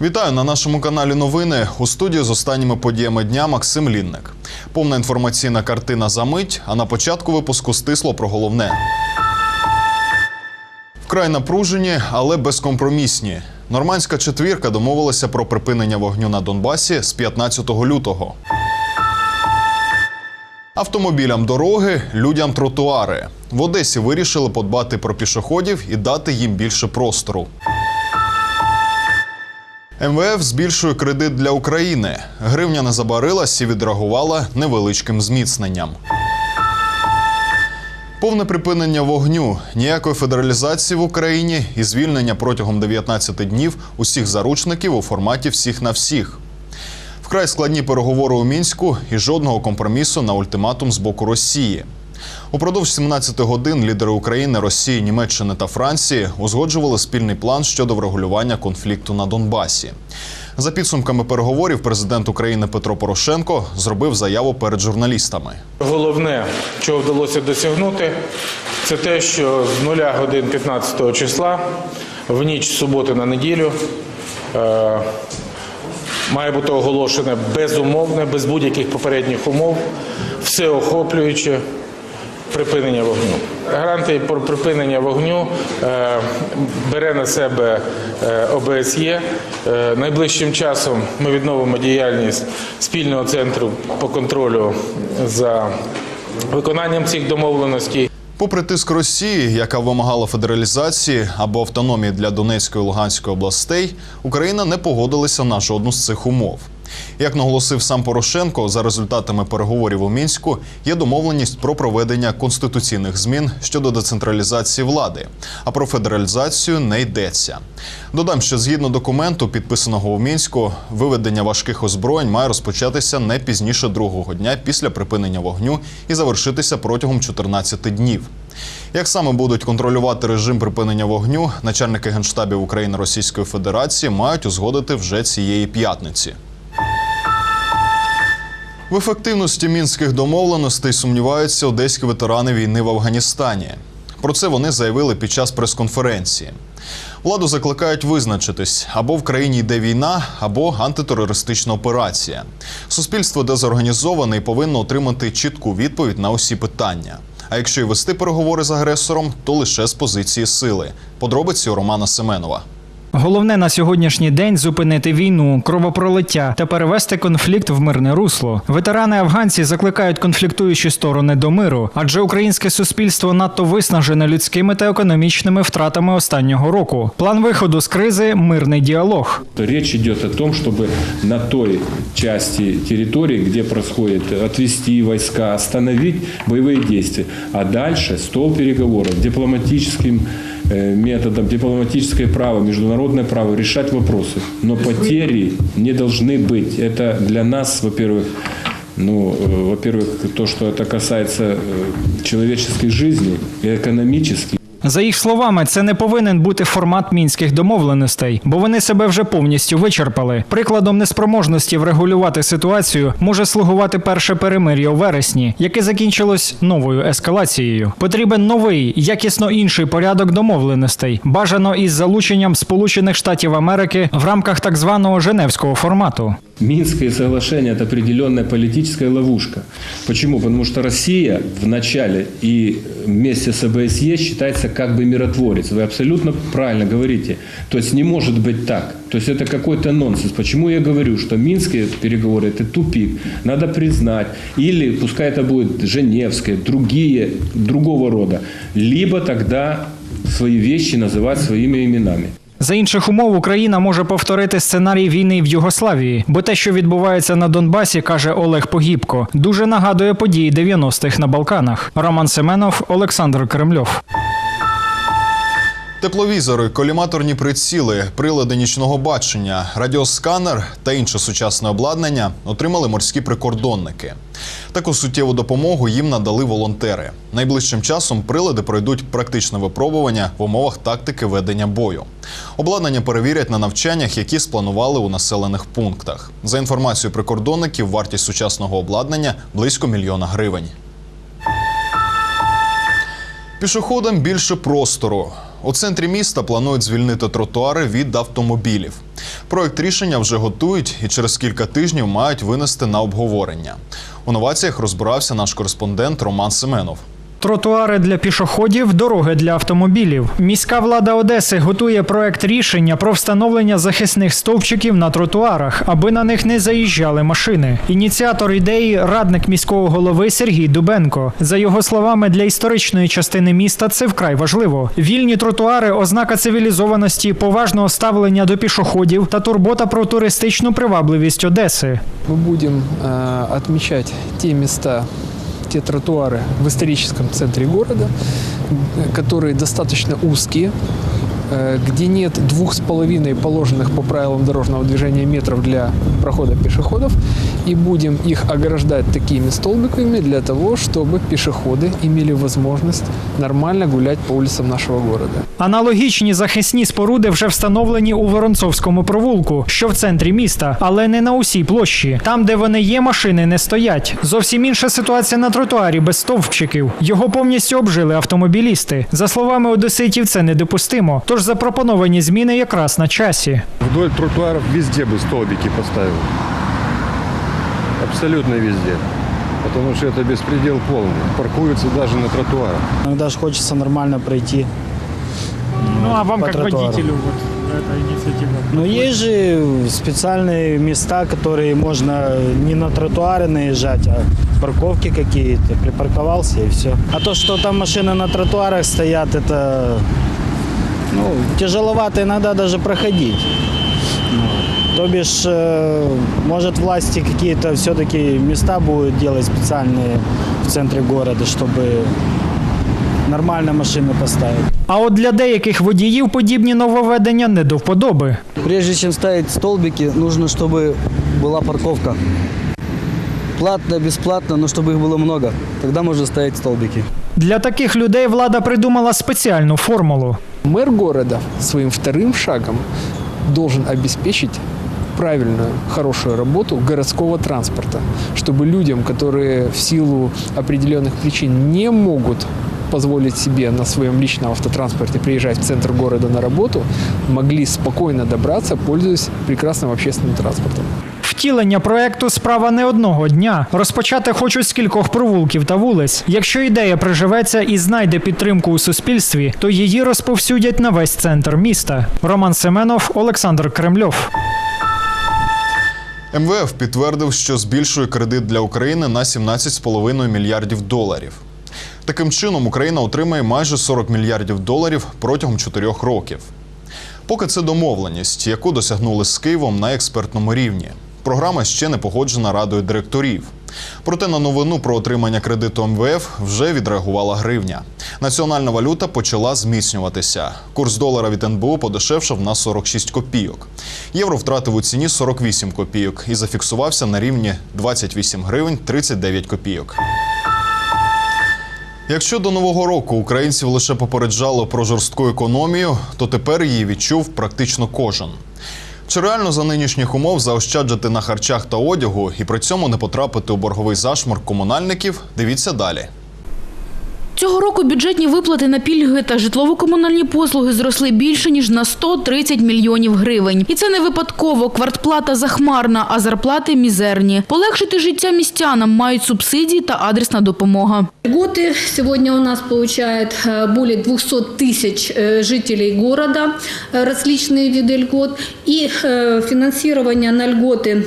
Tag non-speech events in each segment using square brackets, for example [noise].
Вітаю на нашому каналі Новини. У студії з останніми подіями дня Максим Лінник. Повна інформаційна картина за мить. А на початку випуску стисло про головне. Вкрай напружені, але безкомпромісні. Нормандська четвірка домовилася про припинення вогню на Донбасі з 15 лютого. Автомобілям дороги, людям тротуари. В Одесі вирішили подбати про пішоходів і дати їм більше простору. МВФ збільшує кредит для України. Гривня не забарилась і відреагувала невеличким зміцненням. Повне припинення вогню, ніякої федералізації в Україні і звільнення протягом 19 днів усіх заручників у форматі всіх на всіх. Вкрай складні переговори у мінську і жодного компромісу на ультиматум з боку Росії. Упродовж 17 годин лідери України, Росії, Німеччини та Франції узгоджували спільний план щодо врегулювання конфлікту на Донбасі. За підсумками переговорів, президент України Петро Порошенко зробив заяву перед журналістами. Головне, чого вдалося досягнути, це те, що з 0 годин 15 числа в ніч суботи на неділю е, має бути оголошене безумовне, без будь-яких попередніх умов, всеохоплююче припинення вогню. Гарантії про припинення вогню е, бере на себе е, ОБСЄ. Е, найближчим часом ми відновимо діяльність спільного центру по контролю за виконанням цих домовленостей. Попри тиск Росії, яка вимагала федералізації або автономії для Донецької і Луганської областей, Україна не погодилася на жодну з цих умов. Як наголосив сам Порошенко, за результатами переговорів у мінську є домовленість про проведення конституційних змін щодо децентралізації влади, а про федералізацію не йдеться. Додам, що згідно документу, підписаного у мінську, виведення важких озброєнь має розпочатися не пізніше другого дня після припинення вогню і завершитися протягом 14 днів. Як саме будуть контролювати режим припинення вогню, начальники генштабів України Російської Федерації мають узгодити вже цієї п'ятниці. В ефективності мінських домовленостей сумніваються одеські ветерани війни в Афганістані. Про це вони заявили під час прес-конференції. Владу закликають визначитись або в країні йде війна, або антитерористична операція. Суспільство дезорганізоване і повинно отримати чітку відповідь на усі питання. А якщо й вести переговори з агресором, то лише з позиції сили. Подробиці у Романа Семенова. Головне на сьогоднішній день зупинити війну, кровопролиття та перевести конфлікт в мирне русло. Ветерани афганці закликають конфліктуючі сторони до миру, адже українське суспільство надто виснажене людськими та економічними втратами останнього року. План виходу з кризи мирний діалог. Речь идет о том, чтобы на той части территории, где происходит, отвести войска, остановить боевые действия. А дальше стол переговоров дипломатическим э, методом, дипломатическое право, международное право решать вопросы. Но потери не должны быть. Это для нас, во-первых, ну, э, во-первых, то, что это касается э, человеческой жизни, и экономически, За їх словами, це не повинен бути формат мінських домовленостей, бо вони себе вже повністю вичерпали. Прикладом неспроможності врегулювати ситуацію може слугувати перше перемир'я у вересні, яке закінчилось новою ескалацією. Потрібен новий, якісно інший порядок домовленостей, бажано із залученням Сполучених Штатів Америки в рамках так званого Женевського формату. Минское соглашение – это определенная политическая ловушка. Почему? Потому что Россия в начале и вместе с ОБСЕ считается как бы миротворец. Вы абсолютно правильно говорите. То есть не может быть так. То есть это какой-то нонсенс. Почему я говорю, что минские переговоры – это тупик. Надо признать. Или пускай это будет Женевское, другие, другого рода. Либо тогда свои вещи называть своими именами. За інших умов Україна може повторити сценарій війни в Югославії, бо те, що відбувається на Донбасі, каже Олег Погібко, дуже нагадує події 90-х на Балканах. Роман Семенов, Олександр Кремльов. Тепловізори, коліматорні приціли, прилади нічного бачення, радіосканер та інше сучасне обладнання отримали морські прикордонники. Таку суттєву допомогу їм надали волонтери. Найближчим часом прилади пройдуть практичне випробування в умовах тактики ведення бою. Обладнання перевірять на навчаннях, які спланували у населених пунктах. За інформацією прикордонників, вартість сучасного обладнання близько мільйона гривень. Пішоходам більше простору. У центрі міста планують звільнити тротуари від автомобілів. Проект рішення вже готують і через кілька тижнів мають винести на обговорення. У новаціях розбирався наш кореспондент Роман Семенов. Тротуари для пішоходів, дороги для автомобілів. Міська влада Одеси готує проект рішення про встановлення захисних стовпчиків на тротуарах, аби на них не заїжджали машини. Ініціатор ідеї радник міського голови Сергій Дубенко. За його словами, для історичної частини міста це вкрай важливо. Вільні тротуари ознака цивілізованості, поважного ставлення до пішоходів та турбота про туристичну привабливість Одеси. Мы будем э, отмечать те места, те тротуары в историческом центре города, э, которые достаточно узкие, э, где нет двух с половиной положенных по правилам дорожного движения метров для прохода пешеходов, и будем их ограждать такими столбиками для того, чтобы пешеходы имели возможность нормально гулять по улицам нашего города. Аналогічні захисні споруди вже встановлені у Воронцовському провулку, що в центрі міста, але не на усій площі. Там, де вони є, машини не стоять. Зовсім інша ситуація на тротуарі без стовпчиків. Його повністю обжили автомобілісти. За словами одеситів, це недопустимо. Тож запропоновані зміни якраз на часі. Вдоль тротуаров везде бы столбики поставил. Абсолютно везде. Потому что это беспредел полный. Паркуются даже на тротуарах. Иногда же хочется нормально пройти. Ну а вам По тротуару. вот эта инициатива? Но есть же специальные места, которые можно не на тротуары наезжать, а парковки какие-то. Припарковался и все. А то, что там машины на тротуарах стоят, это ну, тяжеловато иногда даже проходить. Ну, То бишь, э, может, власти какие-то все-таки места будут делать специальные в центре города, чтобы нормально машины поставить. А от для деяких водіїв подібні нововведення не до вподоби. Прежде чем ставить столбики, нужно, чтобы была парковка. Платно, бесплатно, но чтобы их было много. Тогда можно ставить столбики. Для таких людей влада придумала спеціальну формулу. Мэр города своим вторым шагом должен обеспечить правильную, хорошую работу городского транспорта, чтобы людям, которые в силу определенных причин не могут позволить себе на своем личном автотранспорте приезжать в центр города на работу, могли спокойно добраться, пользуясь прекрасным общественным транспортом. Втілення проекту справа не одного дня. Розпочати хочуть з кількох провулків та вулиць. Якщо ідея приживеться і знайде підтримку у суспільстві, то її розповсюдять на весь центр міста. Роман Семенов, Олександр Кремльов. МВФ підтвердив, що збільшує кредит для України на 17,5 мільярдів доларів. Таким чином, Україна отримає майже 40 мільярдів доларів протягом 4 років. Поки це домовленість, яку досягнули з Києвом на експертному рівні. Програма ще не погоджена радою директорів. Проте на новину про отримання кредиту МВФ вже відреагувала гривня. Національна валюта почала зміцнюватися. Курс долара від НБУ подешевшав на 46 копійок. Євро втратив у ціні 48 копійок і зафіксувався на рівні 28 гривень 39 копійок. Якщо до нового року українців лише попереджало про жорстку економію, то тепер її відчув практично кожен. Чи реально за нинішніх умов заощаджити на харчах та одягу і при цьому не потрапити у борговий зашморг комунальників? Дивіться далі. Цього року бюджетні виплати на пільги та житлово-комунальні послуги зросли більше ніж на 130 мільйонів гривень. І це не випадково. Квартплата захмарна, а зарплати мізерні. Полегшити життя містянам мають субсидії та адресна допомога. Льготы сегодня у нас получает э, более 200 тысяч э, жителей города, э, различные виды льгот. И э, финансирование на льготы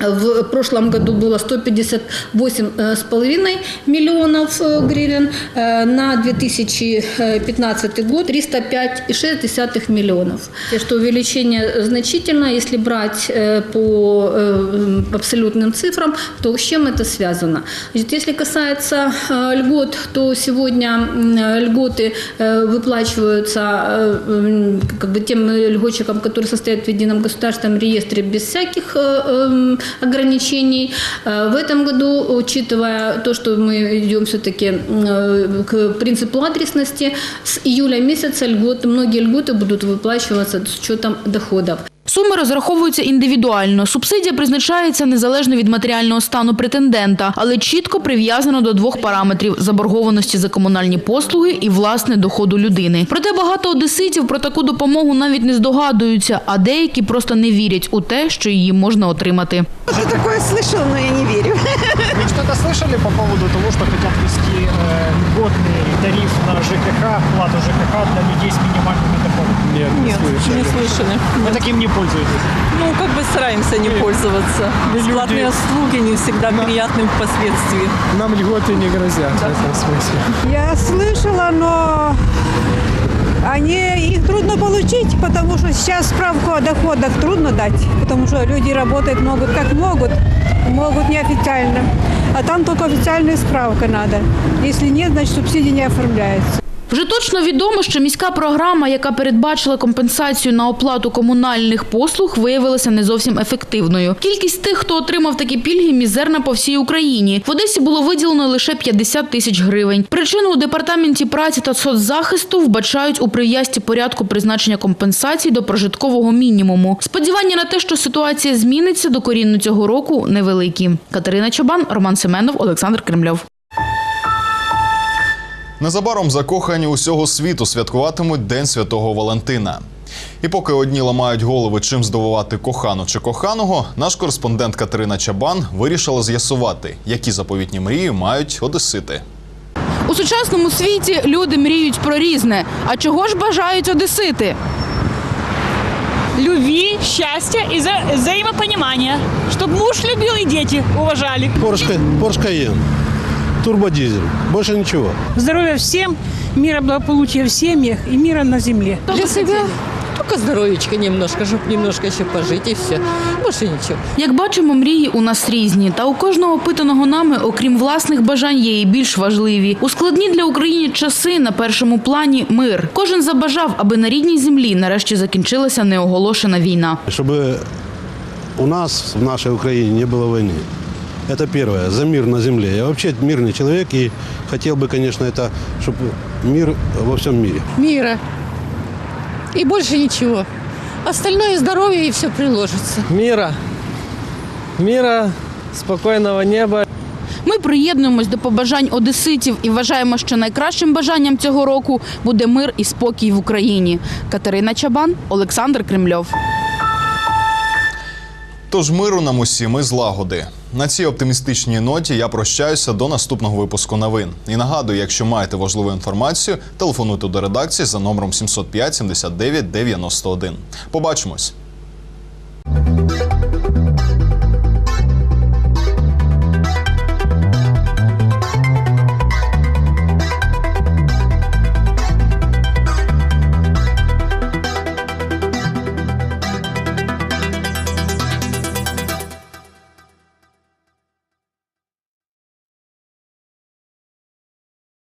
В прошлом году было 158,5 миллионов э, гривен, э, на 2015 год 305,6 миллионов. И Что увеличение значительно, если брать э, по э, абсолютным цифрам, то с чем это связано? Значит, Если касается э, льгот, то сегодня м, льготы э, выплачиваются э, м, как бы тем льготчикам, которые состоят в едином государственном реестре без всяких э, эм, ограничений. Э, В этом году, учитывая то, что мы идем все-таки к принципу адресности, с июля месяца льготы, многие льготы будут выплачиваться с учетом доходов. Суми розраховуються індивідуально. Субсидія призначається незалежно від матеріального стану претендента, але чітко прив'язано до двох параметрів – заборгованості за комунальні послуги і власне доходу людини. Проте багато одеситів про таку допомогу навіть не здогадуються, а деякі просто не вірять у те, що її можна отримати. Уже такое слышал, но я не верю. [laughs] Ви что-то слышали по поводу того, что хотят ввести э, льготный тариф на ЖКХ, плату ЖКХ для людей с минимальными доходами? Не слышали. Вы таким не пользуетесь? Ну, как бы стараемся не пользоваться. Бесплатные услуги не всегда приятны впоследствии. Нам льготы не грозят в этом смысле. Я слышала, но они, их трудно получить, потому что сейчас справку о доходах трудно дать, потому что люди работают могут как могут, могут неофициально. А там только официальная справка надо. Если нет, значит субсидии не оформляется. Вже точно відомо, що міська програма, яка передбачила компенсацію на оплату комунальних послуг, виявилася не зовсім ефективною. Кількість тих, хто отримав такі пільги, мізерна по всій Україні. В Одесі було виділено лише 50 тисяч гривень. Причину у департаменті праці та соцзахисту вбачають у прив'язці порядку призначення компенсацій до прожиткового мінімуму. Сподівання на те, що ситуація зміниться докорінно цього року, невеликі. Катерина Чабан, Роман Семенов, Олександр Кремльов. Незабаром закохані усього світу святкуватимуть День Святого Валентина. І поки одні ламають голови, чим здивувати кохану чи коханого, наш кореспондент Катерина Чабан вирішила з'ясувати, які заповітні мрії мають одесити. У сучасному світі люди мріють про різне. А чого ж бажають одесити? любви, счастья и вза- взаимопонимания. Чтобы муж любил и дети уважали. Порш, Порш Каен, турбодизель, больше ничего. Здоровья всем, мира, благополучия в семьях и мира на земле. Для себя только здоровечко немножко, чтобы немножко еще пожить и все. Больше ничего. Як бачимо, мрії у нас різні, та у кожного опитаного нами, окрім власних бажань, є і більш важливі. У складні для України часи на першому плані мир. Кожен забажав, аби на рідній землі нарешті закінчилася неоголошена війна. Чтобы у нас, в нашей Украине, не было войны. Это первое, за мир на земле. Я вообще мирный человек и хотел бы, конечно, это, чтобы мир во всем мире. Мира. И больше ничего. Остальное здоровье и все приложится. Мира. Мира, спокойного неба. Ми приєднуємось до побажань одеситів і вважаємо, що найкращим бажанням цього року буде мир і спокій в Україні. Катерина Чабан, Олександр Кремльов. Тож миру нам усім і злагоди. На цій оптимістичній ноті я прощаюся до наступного випуску новин. І нагадую, якщо маєте важливу інформацію, телефонуйте до редакції за номером 705 79 91. Побачимось.